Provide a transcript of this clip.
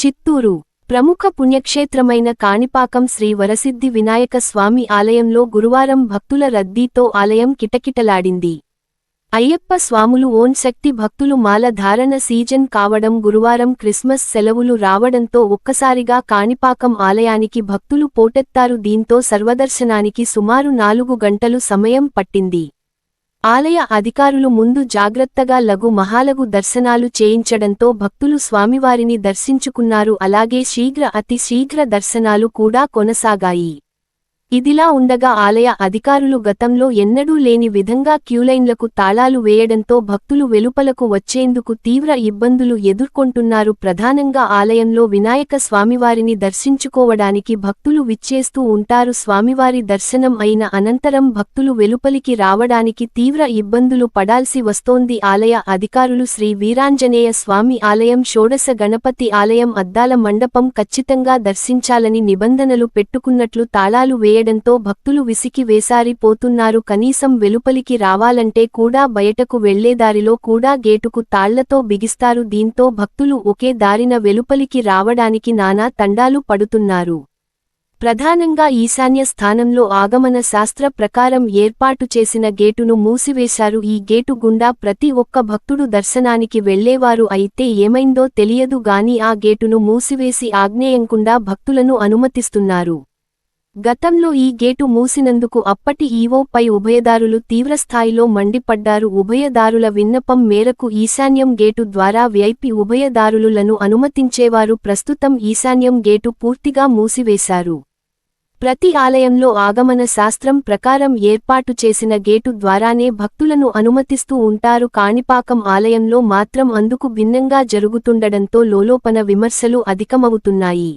చిత్తూరు. ప్రముఖ పుణ్యక్షేత్రమైన కాణిపాకం శ్రీ వరసిద్ధి వినాయక స్వామి ఆలయంలో గురువారం భక్తుల రద్దీతో ఆలయం కిటకిటలాడింది. అయ్యప్ప స్వాములు ఓన్ శక్తి భక్తులు మాల ధారణ సీజన్ కావడం గురువారం క్రిస్మస్ సెలవులు రావడంతో ఒక్కసారిగా కాణిపాకం ఆలయానికి భక్తులు పోటెత్తారు. దీంతో సర్వదర్శనానికి సుమారు నాలుగు గంటలు సమయం పట్టింది. ఆలయ అధికారులు ముందు జాగ్రత్తగా లఘు మహాలఘు దర్శనాలు చేయించడంతో భక్తులు స్వామివారిని దర్శించుకున్నారు. అలాగే శీఘ్ర అతి శీఘ్ర దర్శనాలు కూడా కొనసాగాయి. ఇదిలా ఉండగా ఆలయ అధికారులు గతంలో ఎన్నడూ లేని విధంగా క్యూలైన్లకు తాళాలు వేయడంతో భక్తులు వెలుపలకు వచ్చేందుకు తీవ్ర ఇబ్బందులు ఎదుర్కొంటున్నారు. ప్రధానంగా ఆలయంలో వినాయక స్వామివారిని దర్శించుకోవడానికి భక్తులు విచ్చేస్తూ ఉంటారు. స్వామివారి దర్శనం అయిన అనంతరం భక్తులు వెలుపలికి రావడానికి తీవ్ర ఇబ్బందులు పడాల్సి వస్తోంది. ఆలయ అధికారులు శ్రీ వీరాంజనేయ స్వామి ఆలయం షోడశ గణపతి ఆలయం అద్దాల మండపం ఖచ్చితంగా దర్శించాలని నిబంధనలు పెట్టుకున్నట్లు తాళాలు వేయ వేయడంతో భక్తులు విసికి వేసారిపోతున్నారు కనీసం వెలుపలికి రావాలంటే కూడా బయటకు వెళ్ళేదారిలో కూడా గేటుకు తాళ్ళతో బిగిస్తారు. దీంతో భక్తులు ఒకే దారిన వెలుపలికి రావడానికి నానా తండాలు పడుతున్నారు. ప్రధానంగా ఈశాన్య స్థానంలో ఆగమన శాస్త్ర ప్రకారం ఏర్పాటు చేసిన గేటును మూసివేశారు. ఈ గేటు గుండా ప్రతి ఒక్క భక్తుడు దర్శనానికి వెళ్ళేవారు అయితే ఏమైందో తెలియదు గాని ఆ గేటును మూసివేసి ఆగ్నేయంకుండా భక్తులను అనుమతిస్తున్నారు. గతంలో ఈ గేటు మూసినందుకు అప్పటి ఈవోపై ఉభయదారులు తీవ్రస్థాయిలో మండిపడ్డారు. ఉభయదారుల విన్నపం మేరకు ఈశాన్యం గేటు ద్వారా వ్యాపి ఉభయదారులను అనుమతించేవారు ప్రస్తుతం ఈశాన్యం గేటు పూర్తిగా మూసివేశారు. ప్రతి ఆలయంలో ఆగమన శాస్త్రం ప్రకారం ఏర్పాటు చేసిన గేటు ద్వారానే భక్తులను అనుమతిస్తూ ఉంటారు. కాణిపాకం ఆలయంలో మాత్రం అందుకు భిన్నంగా జరుగుతుండడంతో లోలోపన విమర్శలు అధికమవుతున్నాయి.